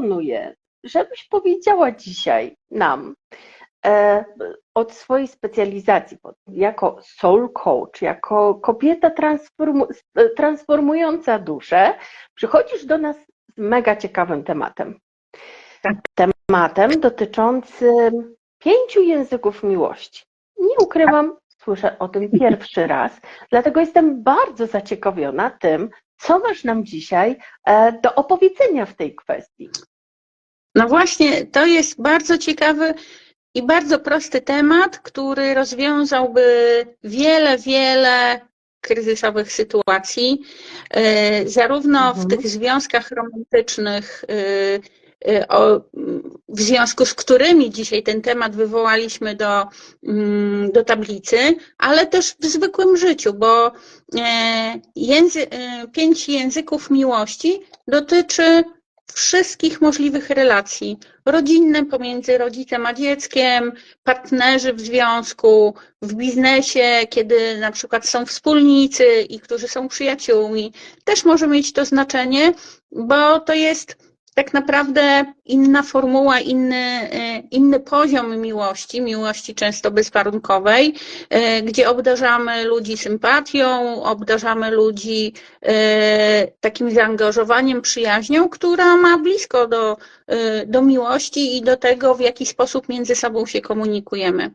proponuję, żebyś powiedziała dzisiaj nam e, od swojej specjalizacji jako soul coach, jako kobieta transformu, transformująca duszę, przychodzisz do nas z mega ciekawym tematem. Tak. Tematem dotyczącym pięciu języków miłości. Nie ukrywam, słyszę o tym pierwszy raz, dlatego jestem bardzo zaciekawiona tym, co masz nam dzisiaj e, do opowiedzenia w tej kwestii. No właśnie, to jest bardzo ciekawy i bardzo prosty temat, który rozwiązałby wiele, wiele kryzysowych sytuacji, e, zarówno Mhm. w tych związkach romantycznych, e, e, o, w związku z którymi dzisiaj ten temat wywołaliśmy do, mm, do tablicy, ale też w zwykłym życiu, bo języ, pięć języków miłości dotyczy wszystkich możliwych relacji. Rodzinne pomiędzy rodzicem a dzieckiem, partnerzy w związku, w biznesie, kiedy na przykład są wspólnicy i którzy są przyjaciółmi. Też może mieć to znaczenie, bo to jest tak naprawdę inna formuła, inny, e, inny poziom miłości, miłości często bezwarunkowej, e, gdzie obdarzamy ludzi sympatią, obdarzamy ludzi e, takim zaangażowaniem, przyjaźnią, która ma blisko do, do miłości i do tego, w jaki sposób między sobą się komunikujemy.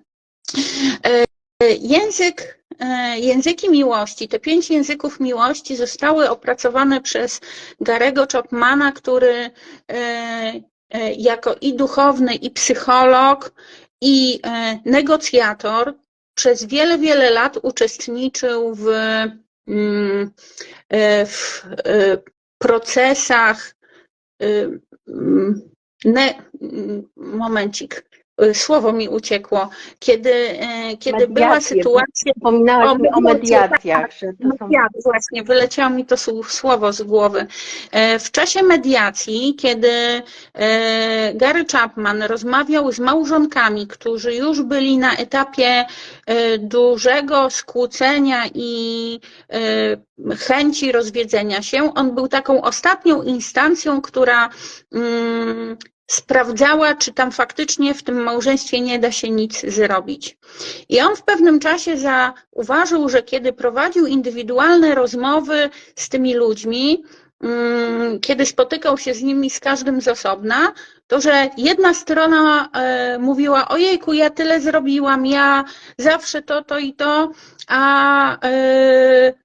Język, e, języki miłości, te pięć języków miłości zostały opracowane przez Garego Chapmana, który e, e, jako i duchowny, i psycholog, i negocjator przez wiele, wiele lat uczestniczył w, mm, w procesach mm, ne, mm, momencik, słowo mi uciekło, kiedy, e, kiedy była sytuacja Wspominałaś O o mediacjach, że są właśnie, wyleciało mi to sł- słowo z głowy. E, W czasie mediacji, kiedy e, Gary Chapman rozmawiał z małżonkami, którzy już byli na etapie e, dużego skłócenia i chęci rozwiedzenia się, on był taką ostatnią instancją, która mm, sprawdzała, czy tam faktycznie w tym małżeństwie nie da się nic zrobić. I on w pewnym czasie zauważył, że kiedy prowadził indywidualne rozmowy z tymi ludźmi, mm, kiedy spotykał się z nimi z każdym z osobna, to że jedna strona e, mówiła: Ojejku, ja tyle zrobiłam, ja zawsze to, to i to, a e,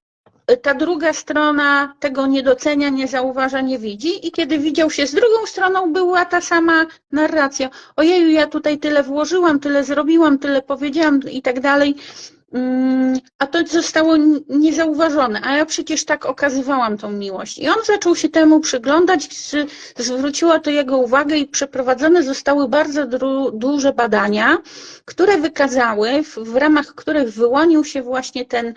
ta druga strona tego nie docenia, nie zauważa, nie widzi i kiedy widział się z drugą stroną, była ta sama narracja. Ojeju, ja tutaj tyle włożyłam, tyle zrobiłam, tyle powiedziałam i tak dalej, a to zostało niezauważone, a ja przecież tak okazywałam tą miłość. I on zaczął się temu przyglądać, zwróciła to jego uwagę i przeprowadzone zostały bardzo duże badania, które wykazały, w, ramach których wyłonił się właśnie ten,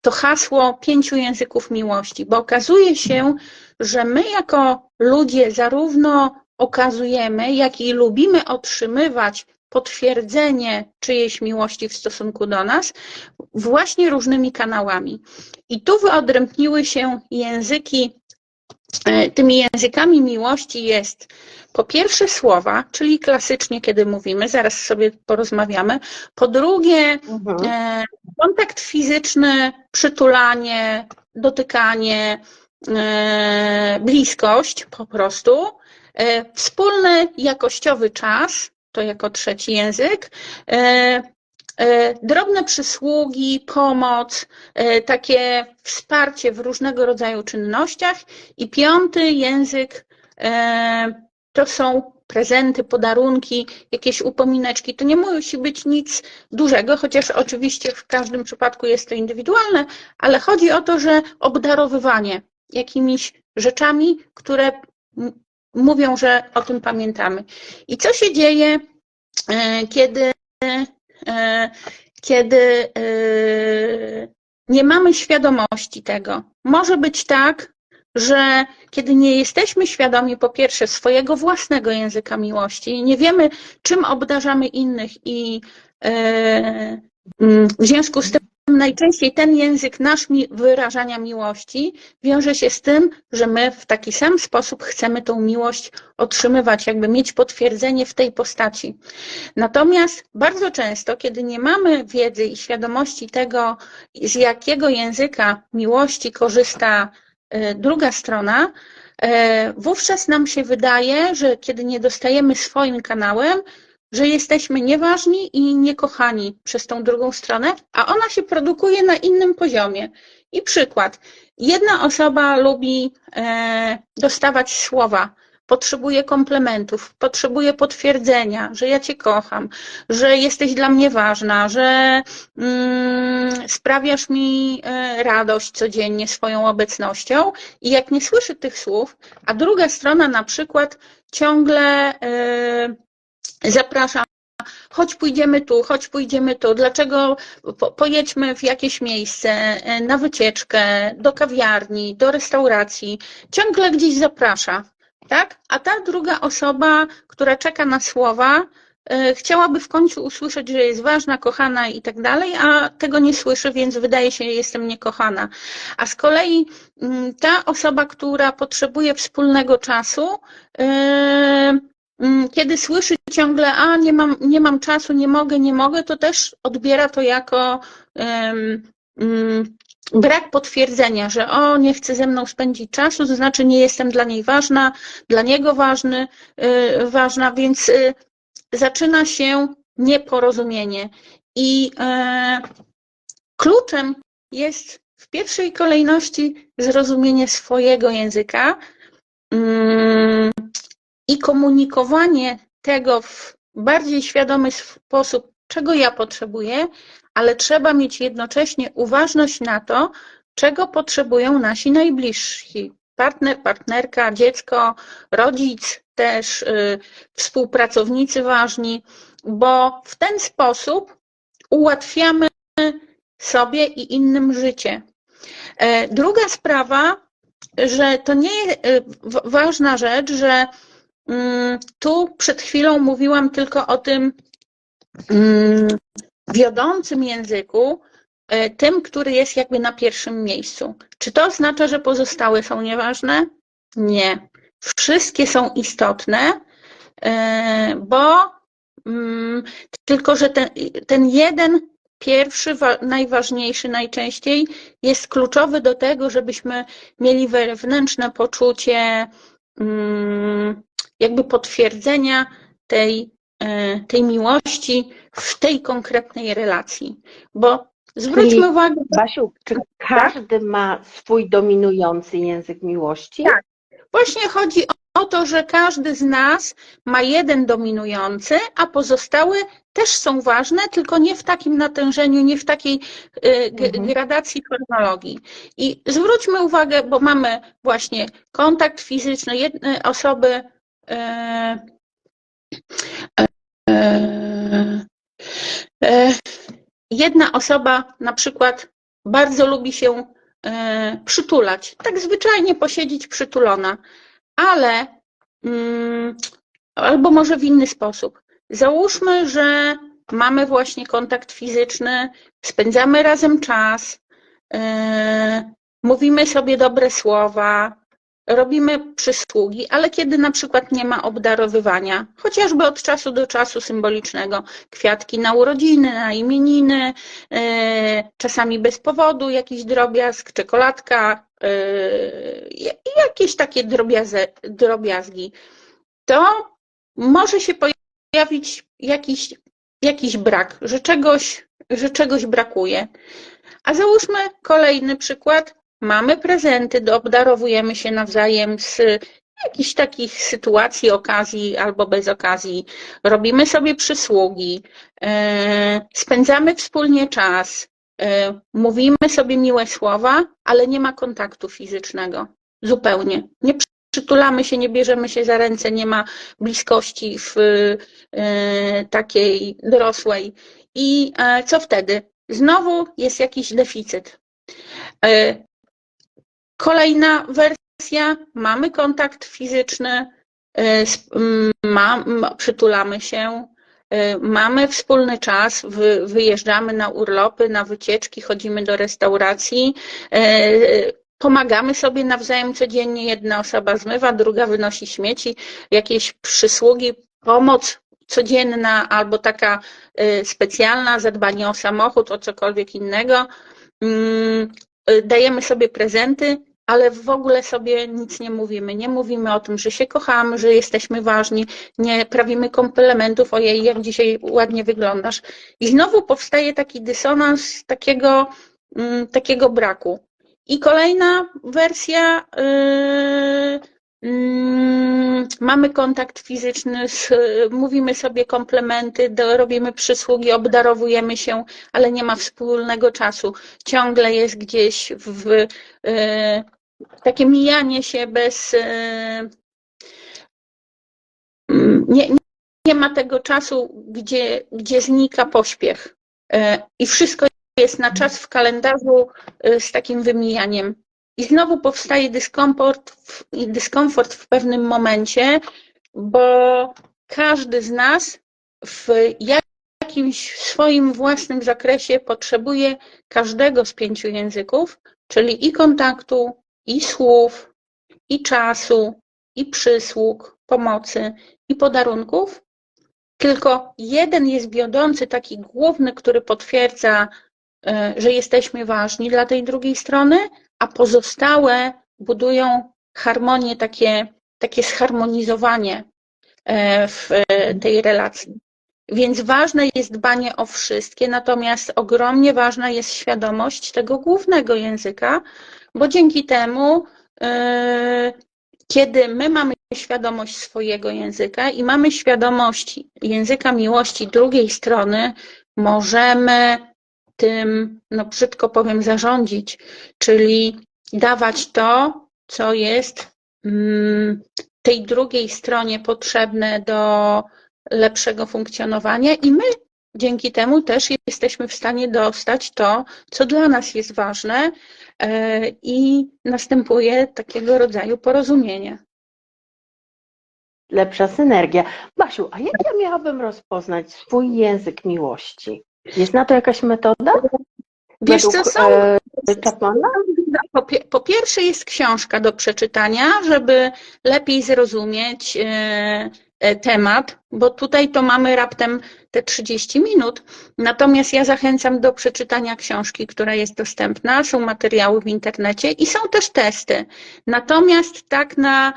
to hasło pięciu języków miłości, bo okazuje się, że my jako ludzie zarówno okazujemy, jak i lubimy otrzymywać potwierdzenie czyjejś miłości w stosunku do nas właśnie różnymi kanałami. I tu wyodrębniły się języki, e, tymi językami miłości jest po pierwsze słowa, czyli klasycznie, kiedy mówimy, zaraz sobie porozmawiamy. Po drugie, Mhm. E, Kontakt fizyczny, przytulanie, dotykanie, e, bliskość po prostu. Wspólny jakościowy czas, to jako trzeci język. E, e, Drobne przysługi, pomoc, e, takie wsparcie w różnego rodzaju czynnościach. I piąty język to są prezenty, podarunki, jakieś upomineczki. To nie musi być nic dużego, chociaż oczywiście w każdym przypadku jest to indywidualne, ale chodzi o to, że obdarowywanie jakimiś rzeczami, które mówią, że o tym pamiętamy. I co się dzieje, e, kiedy, e, kiedy e, nie mamy świadomości tego? Może być tak, że kiedy nie jesteśmy świadomi po pierwsze swojego własnego języka miłości, nie wiemy, czym obdarzamy innych i w związku z tym najczęściej ten język nasz wyrażania miłości wiąże się z tym, że my w taki sam sposób chcemy tą miłość otrzymywać, jakby mieć potwierdzenie w tej postaci. Natomiast bardzo często, kiedy nie mamy wiedzy i świadomości tego, z jakiego języka miłości korzysta e, druga strona, e, wówczas nam się wydaje, że kiedy nie dostajemy swoim kanałem, że jesteśmy nieważni i niekochani przez tą drugą stronę, a ona się produkuje na innym poziomie. I przykład. Jedna osoba lubi e, dostawać słowa, potrzebuje komplementów, potrzebuje potwierdzenia, że ja Cię kocham, że jesteś dla mnie ważna, że mm, sprawiasz mi e, radość codziennie swoją obecnością. I jak nie słyszy tych słów, a druga strona na przykład ciągle e, zaprasza, chodź pójdziemy tu, chodź pójdziemy tu, dlaczego po, pojedźmy w jakieś miejsce, e, na wycieczkę, do kawiarni, do restauracji, ciągle gdzieś zaprasza, tak? A ta druga osoba, która czeka na słowa, e, chciałaby w końcu usłyszeć, że jest ważna, kochana i tak dalej, a tego nie słyszy, więc wydaje się, że jestem niekochana. A z kolei mm, ta osoba, która potrzebuje wspólnego czasu, Mm, kiedy słyszy ciągle, a nie mam, nie mam czasu, nie mogę, nie mogę, to też odbiera to jako um, um, brak potwierdzenia, że o, nie chce ze mną spędzić czasu, to znaczy nie jestem dla niej ważna, dla niego ważny, y, ważna, więc y, zaczyna się nieporozumienie. I y, kluczem jest w pierwszej kolejności zrozumienie swojego języka. I komunikowanie tego w bardziej świadomy sposób, czego ja potrzebuję, ale trzeba mieć jednocześnie uważność na to, czego potrzebują nasi najbliżsi. Partner, partnerka, dziecko, rodzic, też y, współpracownicy ważni, bo w ten sposób ułatwiamy sobie i innym życie. E, druga sprawa, że to nie jest y, ważna rzecz, że tu przed chwilą mówiłam tylko o tym mm, wiodącym języku, e, tym, który jest jakby na pierwszym miejscu. Czy to oznacza, że pozostałe są nieważne? Nie. Wszystkie są istotne, e, bo mm, tylko, że ten, ten jeden pierwszy, najważniejszy najczęściej jest kluczowy do tego, żebyśmy mieli wewnętrzne poczucie jakby potwierdzenia tej, e, tej miłości w tej konkretnej relacji. Bo zwróćmy Czyli, uwagę. Basiu, czy każdy ma swój dominujący język miłości? Tak. Właśnie chodzi o to, że każdy z nas ma jeden dominujący, a pozostałe też są ważne, tylko nie w takim natężeniu, nie w takiej e, mhm. gradacji chronologii. I zwróćmy uwagę, bo mamy właśnie kontakt fizyczny, jedne osoby E, e, e, jedna osoba na przykład bardzo lubi się przytulać, tak zwyczajnie posiedzieć przytulona, ale mm, albo może w inny sposób. Załóżmy, że mamy właśnie kontakt fizyczny, spędzamy razem czas, mówimy sobie dobre słowa, robimy przysługi, ale kiedy na przykład nie ma obdarowywania, chociażby od czasu do czasu symbolicznego, kwiatki na urodziny, na imieniny, e, czasami bez powodu jakiś drobiazg, czekoladka, e, jakieś takie drobiazgi, to może się pojawić jakiś, jakiś brak, że czegoś, że czegoś brakuje. A załóżmy kolejny przykład, mamy prezenty, obdarowujemy się nawzajem z jakichś takich sytuacji, okazji albo bez okazji, robimy sobie przysługi, e, spędzamy wspólnie czas, e, mówimy sobie miłe słowa, ale nie ma kontaktu fizycznego. Zupełnie. Nie przytulamy się, nie bierzemy się za ręce, nie ma bliskości w e, takiej dorosłej. I co wtedy? Znowu jest jakiś deficyt. Kolejna wersja, mamy kontakt fizyczny, y, ma, przytulamy się, mamy wspólny czas, wy, wyjeżdżamy na urlopy, na wycieczki, chodzimy do restauracji, pomagamy sobie nawzajem codziennie. Jedna osoba zmywa, druga wynosi śmieci, jakieś przysługi, pomoc codzienna albo taka specjalna, zadbanie o samochód, o cokolwiek innego. Mm, dajemy sobie prezenty, ale w ogóle sobie nic nie mówimy. Nie mówimy o tym, że się kochamy, że jesteśmy ważni, nie prawimy komplementów, ojej, jak dzisiaj ładnie wyglądasz. I znowu powstaje taki dysonans takiego, mm, takiego braku. I kolejna wersja, yy, yy, mamy kontakt fizyczny, z, mówimy sobie komplementy, do, robimy przysługi, obdarowujemy się, ale nie ma wspólnego czasu. Ciągle jest gdzieś w, yy, takie mijanie się bez. E, mm, nie, nie ma tego czasu, gdzie, gdzie znika pośpiech. E, I wszystko jest na czas w kalendarzu e, z takim wymijaniem. I znowu powstaje dyskomfort, dyskomfort w pewnym momencie, bo każdy z nas w jakimś swoim własnym zakresie potrzebuje każdego z pięciu języków, czyli i kontaktu, i słów, i czasu, i przysług, pomocy, i podarunków, tylko jeden jest wiodący, taki główny, który potwierdza, e, że jesteśmy ważni dla tej drugiej strony, a pozostałe budują harmonię, takie, takie zharmonizowanie e, w e, tej relacji. Więc ważne jest dbanie o wszystkie, natomiast ogromnie ważna jest świadomość tego głównego języka, bo dzięki temu, e, kiedy my mamy świadomość swojego języka i mamy świadomość języka miłości drugiej strony, możemy tym, no brzydko powiem, zarządzić, czyli dawać to, co jest mm, tej drugiej stronie potrzebne do lepszego funkcjonowania i my dzięki temu też jesteśmy w stanie dostać to, co dla nas jest ważne e, i następuje takiego rodzaju porozumienie. Lepsza synergia. Basiu, a jak ja miałabym rozpoznać swój język miłości? Jest na to jakaś metoda? Wiesz Według, co, są... E, po, po, pierwsze jest książka do przeczytania, żeby lepiej zrozumieć E, temat, bo tutaj to mamy raptem te 30 minut. Natomiast ja zachęcam do przeczytania książki, która jest dostępna, są materiały w internecie i są też testy. Natomiast tak na,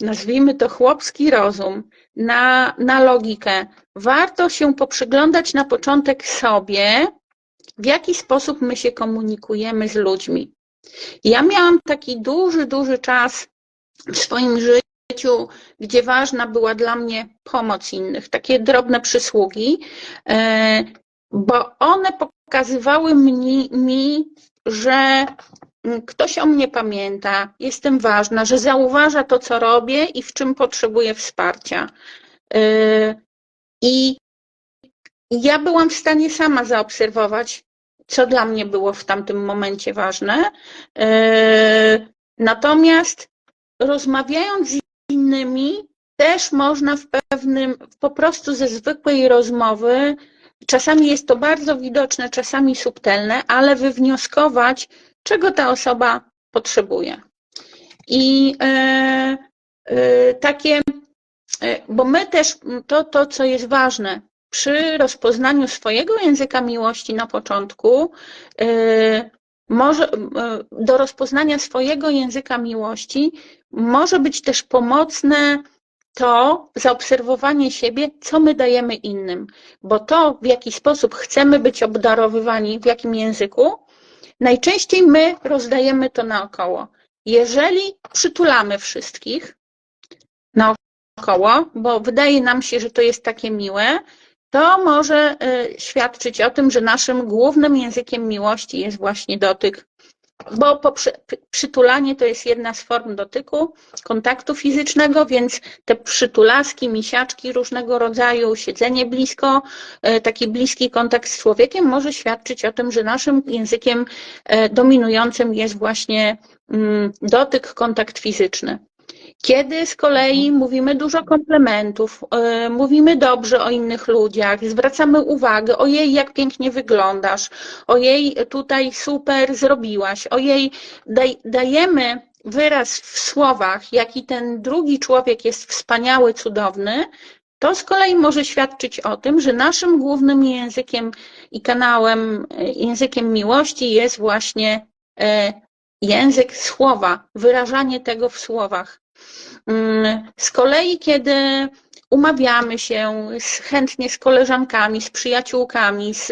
nazwijmy to chłopski rozum, na, na logikę, warto się poprzyglądać na początek sobie, w jaki sposób my się komunikujemy z ludźmi. Ja miałam taki duży, duży czas w swoim życiu, życiu, gdzie ważna była dla mnie pomoc innych, takie drobne przysługi, e, bo one pokazywały mi, mi że ktoś o mnie pamięta, jestem ważna, że zauważa to, co robię i w czym potrzebuję wsparcia. E, I ja byłam w stanie sama zaobserwować, co dla mnie było w tamtym momencie ważne. E, natomiast rozmawiając z innymi też można w pewnym, po prostu ze zwykłej rozmowy, czasami jest to bardzo widoczne, czasami subtelne, ale wywnioskować, czego ta osoba potrzebuje. I e, e, takie, e, bo my też, to, to co jest ważne, przy rozpoznaniu swojego języka miłości na początku, e, może, e, do rozpoznania swojego języka miłości może być też pomocne to zaobserwowanie siebie, co my dajemy innym, bo to, w jaki sposób chcemy być obdarowywani, w jakim języku, najczęściej my rozdajemy to naokoło. Jeżeli przytulamy wszystkich naokoło, bo wydaje nam się, że to jest takie miłe, to może y, świadczyć o tym, że naszym głównym językiem miłości jest właśnie dotyk, bo przytulanie to jest jedna z form dotyku, kontaktu fizycznego, więc te przytulaski, misiaczki różnego rodzaju, siedzenie blisko, y, taki bliski kontakt z człowiekiem może świadczyć o tym, że naszym językiem y, dominującym jest właśnie mm, dotyk, kontakt fizyczny. Kiedy z kolei mówimy dużo komplementów, yy, mówimy dobrze o innych ludziach, zwracamy uwagę, ojej, jak pięknie wyglądasz, ojej, tutaj super zrobiłaś, ojej, daj, dajemy wyraz w słowach, jaki ten drugi człowiek jest wspaniały, cudowny, to z kolei może świadczyć o tym, że naszym głównym językiem i kanałem, e, językiem miłości jest właśnie e, język słowa, wyrażanie tego w słowach. Mm, Z kolei, kiedy umawiamy się z, chętnie z koleżankami, z przyjaciółkami, z,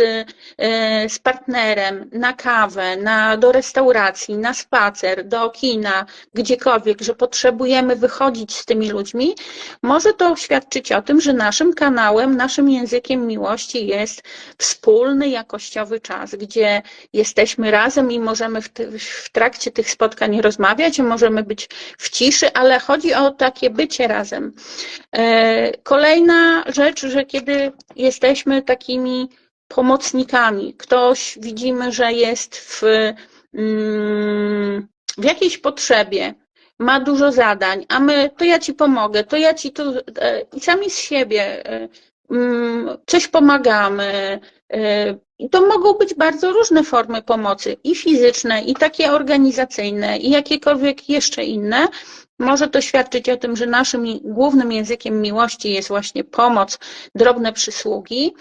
e, z partnerem na kawę, na, do restauracji, na spacer, do kina, gdziekolwiek, że potrzebujemy wychodzić z tymi ludźmi, może to świadczyć o tym, że naszym kanałem, naszym językiem miłości jest wspólny, jakościowy czas, gdzie jesteśmy razem i możemy w, w trakcie tych spotkań rozmawiać, możemy być w ciszy, ale chodzi o takie bycie razem. E, Kolejna rzecz, że kiedy jesteśmy takimi pomocnikami, ktoś widzimy, że jest w, mm, w jakiejś potrzebie, ma dużo zadań, a my, to ja ci pomogę, to ja ci tu, e, i sami z siebie e, mm, coś pomagamy. e, I to mogą być bardzo różne formy pomocy, i fizyczne, i takie organizacyjne, i jakiekolwiek jeszcze inne. Może to świadczyć o tym, że naszym głównym językiem miłości jest właśnie pomoc, drobne przysługi,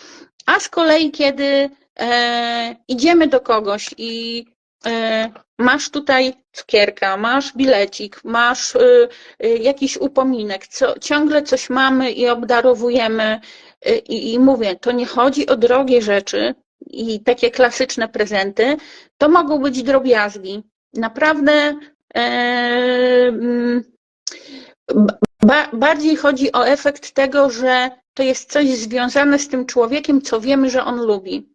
a z kolei, kiedy e, idziemy do kogoś i e, masz tutaj cukierka, masz bilecik, masz e, e, jakiś upominek, co, ciągle coś mamy i obdarowujemy, e, i, i mówię, to nie chodzi o drogie rzeczy i takie klasyczne prezenty, to mogą być drobiazgi. Naprawdę Ba bardziej chodzi o efekt tego, że to jest coś związane z tym człowiekiem, co wiemy, że on lubi.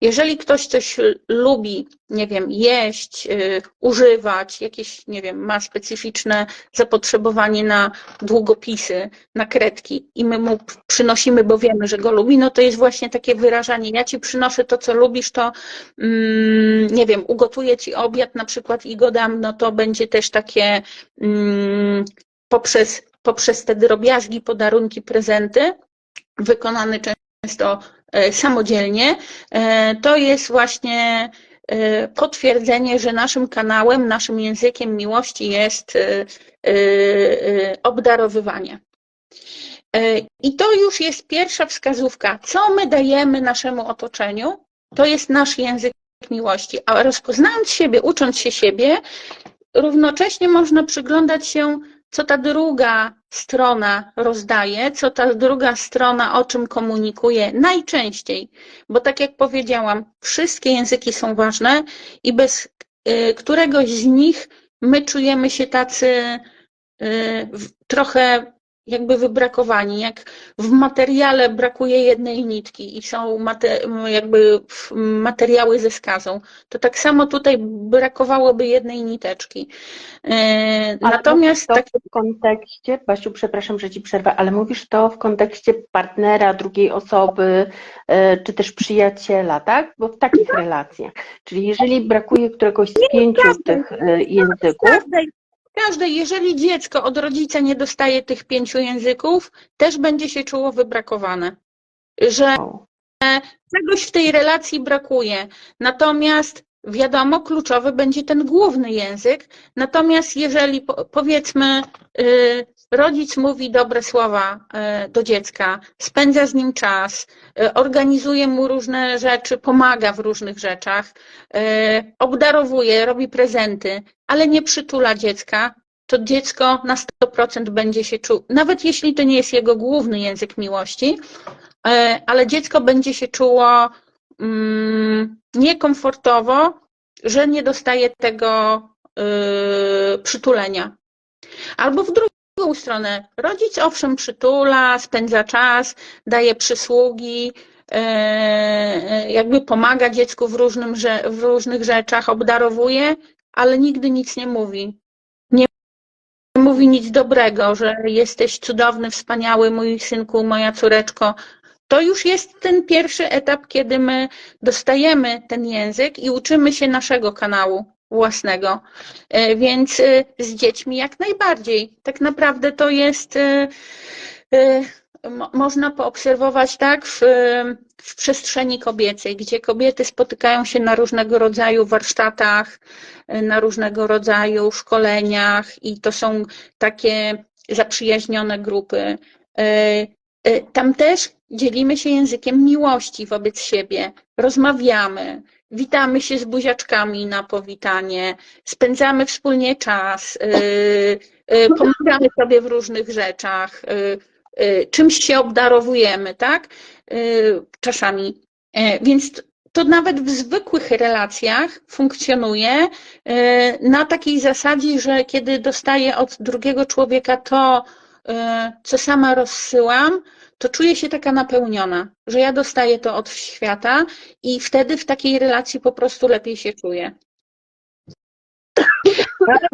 Jeżeli ktoś coś lubi, nie wiem, jeść, yy, używać, jakieś, nie wiem, ma specyficzne zapotrzebowanie na długopisy, na kredki i my mu przynosimy, bo wiemy, że go lubi, no to jest właśnie takie wyrażanie, ja ci przynoszę to, co lubisz, to mm, nie wiem, ugotuję ci obiad na przykład i go dam, no to będzie też takie mm, poprzez, poprzez te drobiazgi, podarunki, prezenty, wykonane często samodzielnie, e, to jest właśnie e, potwierdzenie, że naszym kanałem, naszym językiem miłości jest obdarowywanie. I to już jest pierwsza wskazówka, co my dajemy naszemu otoczeniu, to jest nasz język miłości. A rozpoznając siebie, ucząc się siebie, równocześnie można przyglądać się co ta druga strona rozdaje, co ta druga strona o czym komunikuje najczęściej, bo tak jak powiedziałam, wszystkie języki są ważne i bez y, któregoś z nich my czujemy się tacy y, trochę jakby wybrakowani. Jak w materiale brakuje jednej nitki i są jakby materiały ze skazą, to tak samo tutaj brakowałoby jednej niteczki. E, ale Natomiast to tak, w kontekście, Basiu, przepraszam, że ci przerwę, ale mówisz to w kontekście partnera, drugiej osoby, e, czy też przyjaciela, tak? Bo w takich relacjach. Czyli jeżeli brakuje któregoś z pięciu tych e, języków, każdej, jeżeli dziecko od rodzica nie dostaje tych pięciu języków, też będzie się czuło wybrakowane. Że czegoś w tej relacji brakuje. Natomiast wiadomo, kluczowy będzie ten główny język. Natomiast jeżeli po- powiedzmy, y, rodzic mówi dobre słowa y, do dziecka, spędza z nim czas, y, organizuje mu różne rzeczy, pomaga w różnych rzeczach, y, obdarowuje, robi prezenty, ale nie przytula dziecka, to dziecko na 100% będzie się czuł, nawet jeśli to nie jest jego główny język miłości, e, ale dziecko będzie się czuło mm, niekomfortowo, że nie dostaje tego przytulenia. Albo w drugą stronę, rodzic owszem przytula, spędza czas, daje przysługi, e, jakby pomaga dziecku w, różnym, w różnych rzeczach, obdarowuje, ale nigdy nic nie mówi. Nie mówi nic dobrego, że jesteś cudowny, wspaniały, mój synku, moja córeczko. To już jest ten pierwszy etap, kiedy my dostajemy ten język i uczymy się naszego kanału. Własnego. E, Więc e, z dziećmi jak najbardziej. Tak naprawdę to jest, e, mo- można poobserwować tak w, w przestrzeni kobiecej, gdzie kobiety spotykają się na różnego rodzaju warsztatach, na różnego rodzaju szkoleniach i to są takie zaprzyjaźnione grupy. Tam też dzielimy się językiem miłości wobec siebie, rozmawiamy, witamy się z buziaczkami na powitanie, spędzamy wspólnie czas, y, y, pomagamy sobie w różnych rzeczach, y, czymś się obdarowujemy, tak? Czasami. E, Więc to nawet w zwykłych relacjach funkcjonuje na takiej zasadzie, że kiedy dostaję od drugiego człowieka to, co sama rozsyłam, to czuję się taka napełniona, że ja dostaję to od świata i wtedy w takiej relacji po prostu lepiej się czuję.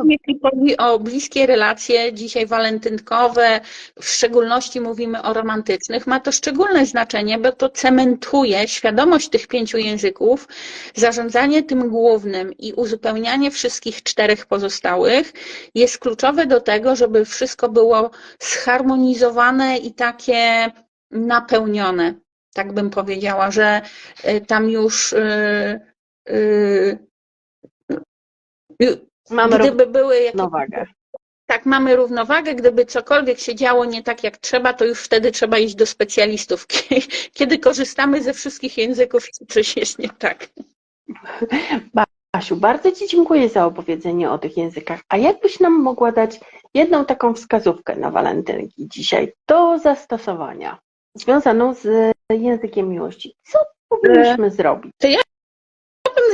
Jeśli chodzi o bliskie relacje, dzisiaj walentynkowe, w szczególności mówimy o romantycznych, ma to szczególne znaczenie, bo to cementuje świadomość tych pięciu języków, zarządzanie tym głównym i uzupełnianie wszystkich czterech pozostałych jest kluczowe do tego, żeby wszystko było zharmonizowane i takie napełnione. Tak bym powiedziała, że y, tam już y, y, y, Mamy gdyby były jakieś równowagę. tak, mamy równowagę. Gdyby cokolwiek się działo nie tak jak trzeba, to już wtedy trzeba iść do specjalistów. Kiedy korzystamy ze wszystkich języków, coś jest nie tak. Asiu, bardzo Ci dziękuję za opowiedzenie o tych językach. A jakbyś nam mogła dać jedną taką wskazówkę na walentynki dzisiaj do zastosowania, związaną z językiem miłości? Co powinniśmy zrobić? bym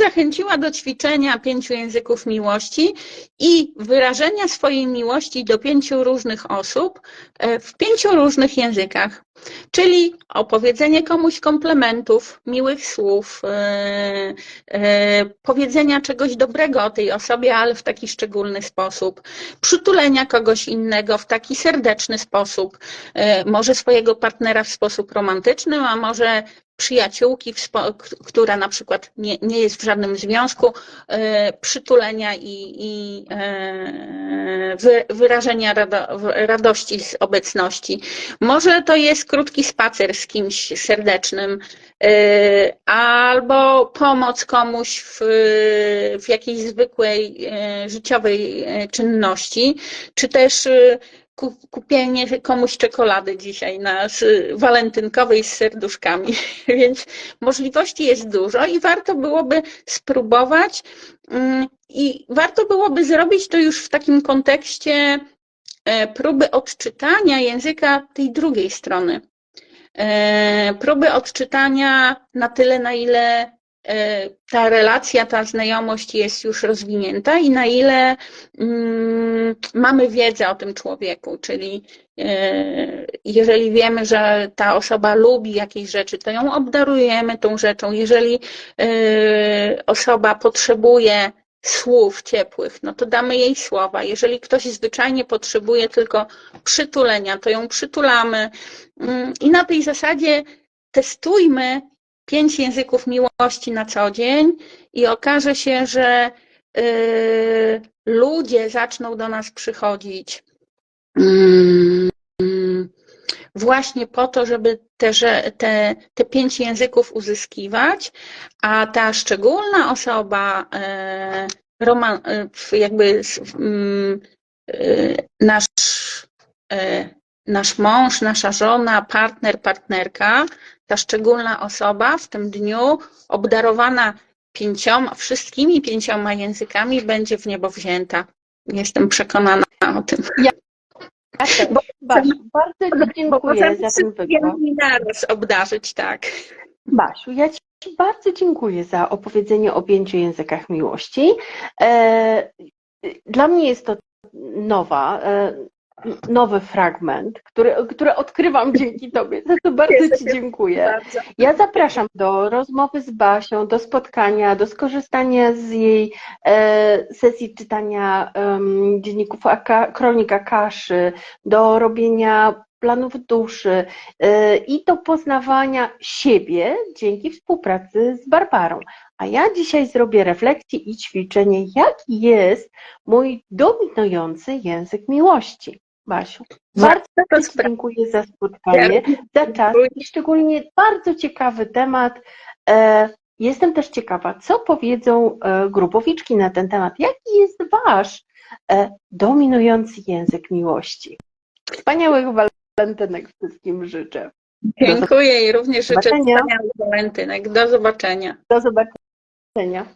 zachęciła do ćwiczenia pięciu języków miłości i wyrażenia swojej miłości do pięciu różnych osób e, w pięciu różnych językach. Czyli opowiedzenie komuś komplementów, miłych słów, e, e, powiedzenia czegoś dobrego o tej osobie, ale w taki szczególny sposób, przytulenia kogoś innego w taki serdeczny sposób, może swojego partnera w sposób romantyczny, a może przyjaciółki, która na przykład nie, nie jest w żadnym związku, e, przytulenia i, i e, wy, wyrażenia radości z obecności. Może to jest krótki spacer z kimś serdecznym, e, albo pomoc komuś w, w jakiejś zwykłej życiowej czynności, czy też kupienie komuś czekolady dzisiaj na walentynkowej z serduszkami. Więc możliwości jest dużo i warto byłoby spróbować mm, i warto byłoby zrobić to już w takim kontekście e, próby odczytania języka tej drugiej strony. E, Próby odczytania na tyle, na ile ta relacja, ta znajomość jest już rozwinięta i na ile mm, mamy wiedzę o tym człowieku, czyli e, jeżeli wiemy, że ta osoba lubi jakieś rzeczy, to ją obdarujemy tą rzeczą. Jeżeli e, osoba potrzebuje słów ciepłych, no to damy jej słowa. Jeżeli ktoś zwyczajnie potrzebuje tylko przytulenia, to ją przytulamy. Mm, I na tej zasadzie testujmy pięć języków miłości na co dzień i okaże się, że y, ludzie zaczną do nas przychodzić mm, właśnie po to, żeby te, te, te pięć języków uzyskiwać, a ta szczególna osoba, e, Roman, e, jakby mm, e, nasz, nasz mąż, nasza żona, partner, partnerka, ta szczególna osoba w tym dniu obdarowana pięcioma, wszystkimi pięcioma językami będzie w niebo wzięta. Jestem przekonana o tym. Ja też. Basiu, bardzo Ci Bo dziękuję za ten wykład. naraz obdarzyć, tak. Basiu, ja Ci bardzo dziękuję za opowiedzenie o pięciu językach miłości. E, Dla mnie jest to nowa, e, nowy fragment, który, który odkrywam dzięki Tobie. Za to bardzo Ci dziękuję. Ja zapraszam do rozmowy z Basią, do spotkania, do skorzystania z jej e, sesji czytania dzienników kronika Kaszy, do robienia planów duszy e, i do poznawania siebie dzięki współpracy z Barbarą. A ja dzisiaj zrobię refleksję i ćwiczenie, jaki jest mój dominujący język miłości. Basiu, bardzo to Ci dziękuję za spotkanie, za czas i szczególnie bardzo ciekawy temat. E, Jestem też ciekawa, co powiedzą e, grupowiczki na ten temat. Jaki jest Wasz e, dominujący język miłości? Wspaniałych walentynek wszystkim życzę. Dziękuję i również życzę wspaniałych walentynek. Do zobaczenia. Do zobaczenia.